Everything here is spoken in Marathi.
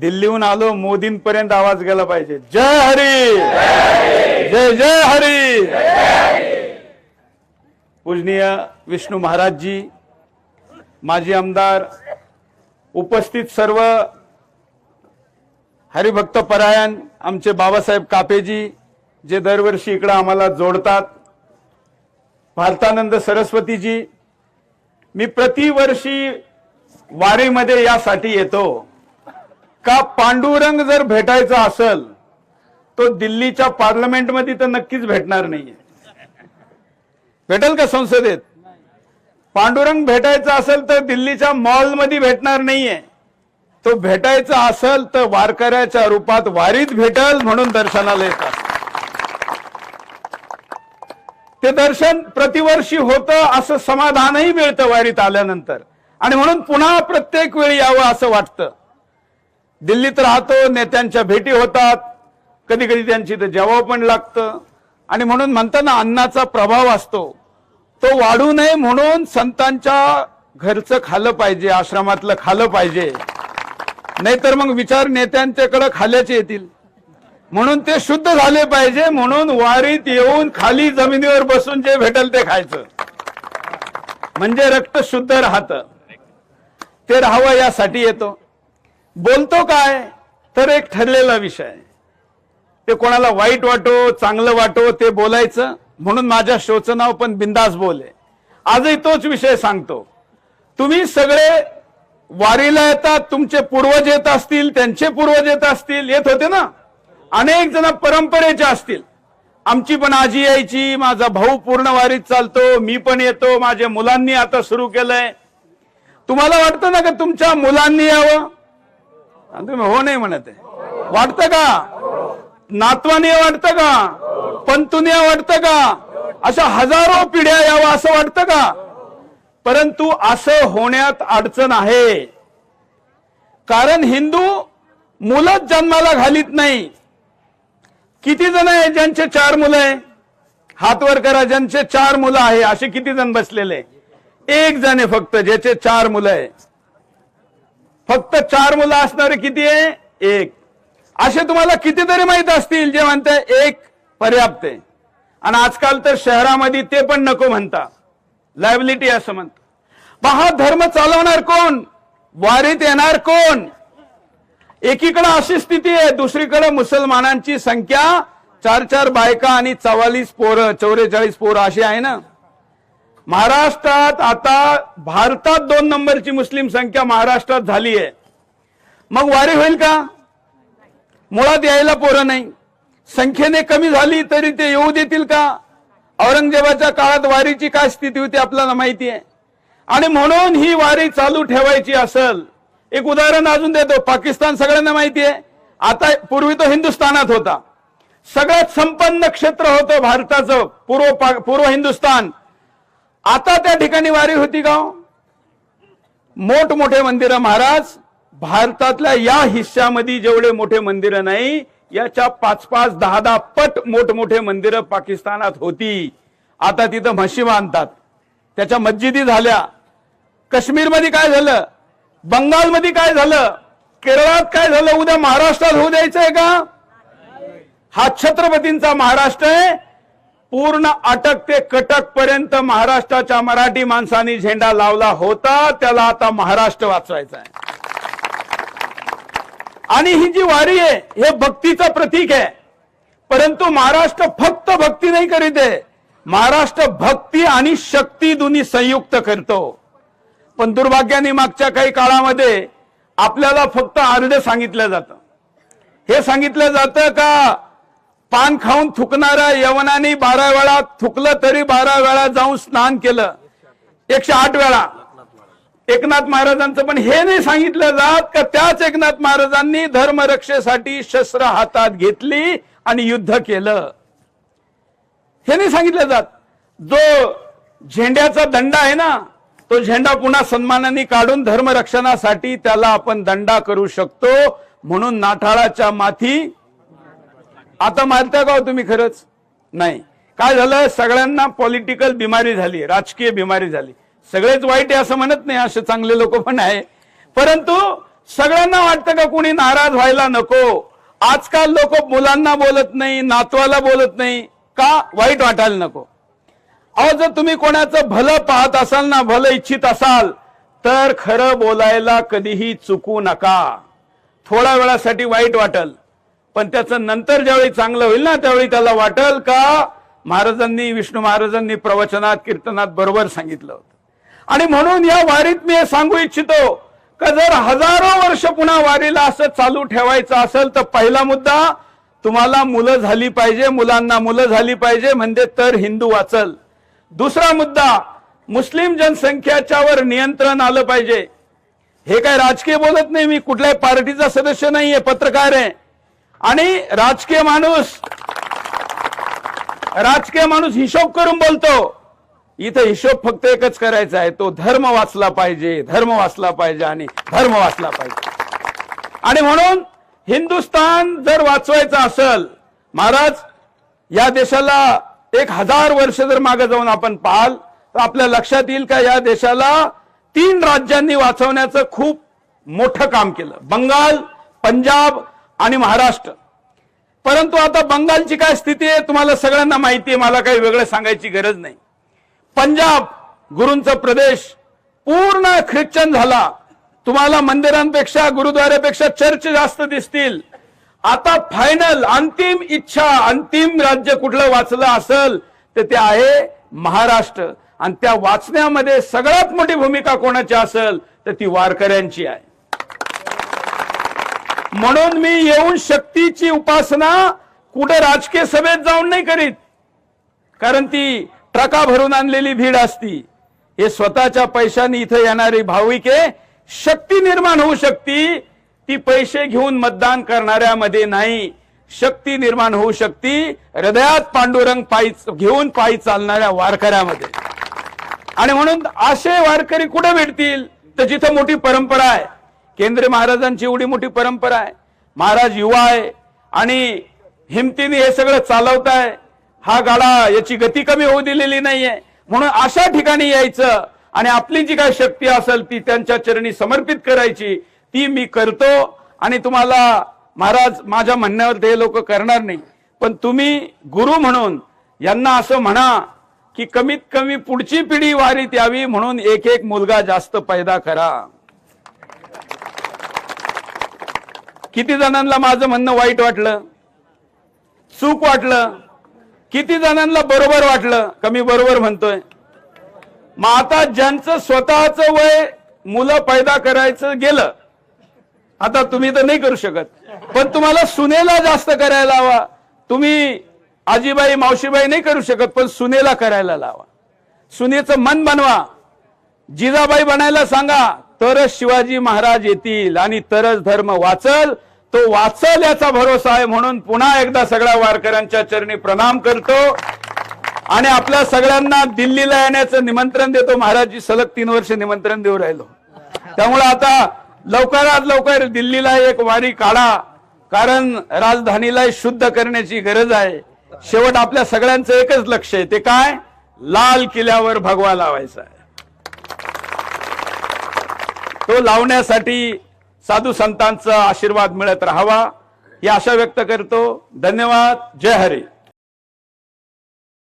दिल्लीहून आलो मोदींपर्यंत आवाज गेला पाहिजे. जय हरी! जय जय हरी! पूजनीय विष्णू महाराजजी माजी आमदार उपस्थित सर्व हरिभक्त परायण आमचे बाबासाहेब कापेजी जे दरवर्षी इकडं आम्हाला जोडतात. भारतानंद सरस्वतीजी मी प्रतिवर्षी वारीमध्ये यासाठी येतो. का पांडुरंग जर भेटायचा असेल तो दिल्लीच्या पार्लमेंटमध्ये तर नक्कीच भेटणार नाहीये. भेटेल का संसदेत? पांडुरंग भेटायचा असेल तर दिल्लीच्या मॉलमध्ये भेटणार नाहीये. तो भेटायचा असेल तर वारकऱ्याच्या रूपात वारीत भेटल म्हणून दर्शनाला येतात. ते दर्शन प्रतिवर्षी होतं असं समाधानही मिळतं वारीत आल्यानंतर. आणि म्हणून पुन्हा प्रत्येक वेळी यावं असं वाटतं. दिल्लीत राहतो नेत्यांच्या भेटी होतात. कधी कधी त्यांची तर जवाब पण लागतं. आणि म्हणून म्हणताना अन्नाचा प्रभाव असतो. तो वाढू नये म्हणून संतांच्या घरचं खाल्लं पाहिजे आश्रमातलं खाल्लं पाहिजे. नाहीतर मग विचार नेत्यांच्याकडे खाल्याचे येतील. म्हणून ते शुद्ध झाले पाहिजे म्हणून वारीत येऊन खाली जमिनीवर बसून जे भेटल ते खायचं. म्हणजे रक्त शुद्ध राहतं. ते राहावं यासाठी येतो. बोलतो काय? तर एक ठरलेला विषय ते कोणाला वाईट वाटो चांगलं वाटो ते बोलायचं. म्हणून माझ्या शोचं नाव पण बिंदास बोले. आजही तोच विषय सांगतो. तुम्ही सगळे वारीला येतात तुमचे पूर्वज येत असतील त्यांचे पूर्वज येत असतील येत होते ना? अनेक जण परंपरेचे असतील. आमची पण आजी यायची माझा भाऊ पूर्ण वारीत चालतो मी पण येतो माझ्या मुलांनी आता सुरू केलंय. तुम्हाला वाटतं ना का तुमच्या मुलांनी यावं? आणि तुम्ही हो नाही म्हणत आहे. वाटतं का? नातवाने वाटतं का? पंतुनिया वाटतं का? अशा हजारो पिढ्या यावं असं वाटतं का? परंतु असं होण्यात अडचण आहे. कारण हिंदू मुलंच जन्माला घालीत नाही. किती जण आहे ज्यांचे चार मुलं आहे? हात वर करा ज्यांचे चार मुलं आहे असे किती जण बसलेले एक जण आहे फक्त ज्याचे चार मुलं आहे फक्त चार मुलं असणारे किती आहे? एक. असे तुम्हाला कितीतरी माहीत असतील जे म्हणते एक पर्याप्त आहे. आणि आजकाल तर शहरामध्ये ते पण नको म्हणता. लायबिलिटी असं म्हणतात. हा धर्म चालवणार कोण? वारीत येणार कोण? एकीकडे अशी स्थिती आहे दुसरीकडे मुसलमानांची संख्या चार चार बायका आणि चवालीस पोरं चौवेचाळीस पोरं अशी आहे ना? महाराष्ट्रात आता भारतात दोन नंबरची मुस्लिम संख्या महाराष्ट्रात झाली आहे मग वारी होईल का? मुळात यायला पोरं नाही. संख्येने कमी झाली तरी ते येऊ देतील का? औरंगजेबाच्या काळात वारीची काय स्थिती होती आपल्याला माहिती आहे आणि म्हणून ही वारी चालू ठेवायची असेल. एक उदाहरण अजून देतो. पाकिस्तान सगळ्यांना माहिती आहे आता पूर्वी तो हिंदुस्थानात होता. सगळ्यात संपन्न क्षेत्र होतं भारताचं. पूर्व पूर्व हिंदुस्थान. आता त्या ठिकाणी वारी होती का हो? मोठमोठे मंदिरं महाराज भारतातल्या या हिस्सामध्ये जेवढे मोठे मंदिरं नाही याच्या पाच पाच दहा दहा पट मोठमोठे मंदिरं पाकिस्तानात होती. आता तिथं म्हशी बांधतात. त्याच्या मस्जिदी झाल्या. काश्मीरमध्ये काय झालं? बंगालमध्ये काय झालं? केरळात काय झालं? उद्या महाराष्ट्रात होऊ द्यायचंय का? हा छत्रपतींचा महाराष्ट्र आहे. पूर्ण अटक ते कटक पर्यंत महाराष्ट्राच्या मराठी माणसांनी झेंडा लावला होता. त्याला आता महाराष्ट्र वाचवायचा आहे. आणि ही जी वारी आहे हे भक्तीचं प्रतीक आहे. परंतु महाराष्ट्र फक्त भक्ती नाही करीत आहे. महाराष्ट्र भक्ती आणि शक्ती दोन्ही संयुक्त करतो. पण दुर्भाग्याने मागच्या काही काळामध्ये आपल्याला फक्त अर्ध सांगितलं जातं. हे सांगितलं जातं का? पान खाऊन थुकणाऱ्या यवनाने बारा वेळा थुकलं तरी बारा वेळा जाऊन स्नान केलं. एकशे आठ वेळा. एकनाथ महाराजांचं पण हे नाही सांगितलं जात का त्याच एकनाथ महाराजांनी धर्मरक्षेसाठी शस्त्र हातात घेतली आणि युद्ध केलं. हे नाही सांगितलं जात. जो झेंड्याचा दंडा आहे ना तो झेंडा पुन्हा सन्मानाने काढून धर्मरक्षणासाठी त्याला आपण दंडा करू शकतो. म्हणून नाठाळाच्या माथी आता मानता का हो तुम्ही खरंच? नाही. काय झालं? सगळ्यांना पॉलिटिकल बिमारी झाली राजकीय बिमारी झाली. सगळेच वाईट आहे असं म्हणत नाही असे चांगले लोक पण आहे. परंतु सगळ्यांना वाटतं का कोणी नाराज व्हायला नको? आजकाल लोक मुलांना बोलत नाही नातवाला बोलत नाही. का? वाईट वाटायला नको. अहो जर तुम्ही कोणाचं भलं पाहत असाल ना भलं इच्छित असाल तर खरं बोलायला कधीही चुकू नका. थोड्या वेळासाठी वाईट वाटल. पण त्याचं नंतर ज्यावेळी चांगलं होईल ना त्यावेळी त्याला वाटल का महाराजांनी विष्णू महाराजांनी प्रवचनात कीर्तनात बरोबर सांगितलं होतं. आणि म्हणून या वारीत मी हे सांगू इच्छितो का जर हजारो वर्ष पुन्हा वारीला असं चालू ठेवायचं असेल तर पहिला मुद्दा तुम्हाला मुलं झाली पाहिजे मुलांना मुलं झाली पाहिजे म्हणजे तर हिंदू वाचल. दुसरा मुद्दा मुस्लिम जनसंख्याच्यावर नियंत्रण आलं पाहिजे. हे काय राजकीय बोलत नाही मी कुठल्याही पार्टीचा सदस्य नाहीये पत्रकार आहे. आणि राजकीय माणूस राजकीय माणूस हिशोब करून बोलतो इथं हिशोब फक्त एकच करायचा आहे तो धर्म वाचला पाहिजे धर्म वाचला पाहिजे आणि धर्म वाचला पाहिजे. आणि म्हणून हिंदुस्थान जर वाचवायचं असेल महाराज या देशाला एक हजार वर्ष जर मागे जाऊन आपण पाहाल तर आपल्या लक्षात येईल का या देशाला तीन राज्यांनी वाचवण्याचं खूप मोठं काम केलं. बंगाल पंजाब आणि महाराष्ट्र. परंतु आता बंगालची काय स्थिती आहे तुम्हाला सगळ्यांना माहिती आहे मला काही वेगळं सांगायची गरज नाही. पंजाब गुरूंचा प्रदेश पूर्ण ख्रिश्चन झाला. तुम्हाला मंदिरांपेक्षा गुरुद्वाऱ्यापेक्षा चर्च जास्त दिसतील. आता फायनल अंतिम इच्छा अंतिम राज्य कुठलं वाचलं असेल तर ते आहे महाराष्ट्र. आणि त्या वाचण्यामध्ये सगळ्यात मोठी भूमिका कोणाची असेल तर ती वारकऱ्यांची आहे. म्हणून मी येऊन शक्तीची उपासना कुठं राजकीय सभेत जाऊन नाही करीत. कारण ती ट्रका भरून आणलेली भीड असती. हे स्वतःच्या पैशाने इथं येणारी भाविके शक्ती निर्माण होऊ शकती. ती पैसे घेऊन मतदान करणाऱ्यामध्ये नाही. शक्ती निर्माण होऊ शकती. हृदयात पांडुरंग पायी घेऊन पायी चालणाऱ्या वारकऱ्यामध्ये. आणि म्हणून असे वारकरी कुठे भेटतील? तर जिथं मोठी परंपरा आहे. केंद्रीय महाराजांची एवढी मोठी परंपरा आहे. महाराज युवा आहे आणि हिमतीने हे सगळं चालवत आहे हा गाडा याची गती कमी होऊ दिलेली नाहीये. म्हणून अशा ठिकाणी यायचं आणि आपली जी काय शक्ती असेल ती त्यांच्या चरणी समर्पित करायची ती मी करतो. आणि तुम्हाला महाराज माझ्या म्हणण्यावर ते लोक करणार नाही. पण तुम्ही गुरु म्हणून यांना असं म्हणा की कमीत कमी पुढची पिढी वारीत यावी म्हणून एक एक मुलगा जास्त पैदा करा. किती जणांना माझं म्हणणं वाईट वाटलं? चूक वाटलं? किती जणांना बरोबर वाटलं? कमी बरोबर म्हणतोय? मग आता ज्यांचं स्वतःच वय मुलं पैदा करायचं गेलं आता तुम्ही तर नाही करू शकत. पण तुम्हाला सुनेला जास्त करायला हवा. तुम्ही आजीबाई मावशीबाई नाही करू शकत पण सुनेला करायला लावा. सुनेचं मन बनवा. जिजाबाई बनायला सांगा तरच शिवाजी महाराज येतील आणि तरच धर्म वाचल. तो वाचल याचा भरोसा आहे म्हणून पुन्हा एकदा सगळ्या वारकऱ्यांच्या चरणी प्रणाम करतो. आणि आपल्या सगळ्यांना दिल्लीला येण्याचं निमंत्रण देतो. महाराजजी सलग तीन वर्ष निमंत्रण देऊ राहिलो. त्यामुळे आता लवकरात लवकर दिल्लीला एक वारी काढा. कारण राजधानीला शुद्ध करण्याची गरज आहे. शेवट आपल्या सगळ्यांचं एकच लक्ष आहे. ते काय? लाल किल्ल्यावर भगवा लावायचा आहे. तो लावण्यासाठी साधू संतांचा आशीर्वाद मिळत राहावा ही आशा व्यक्त करतो. धन्यवाद. जय हरी.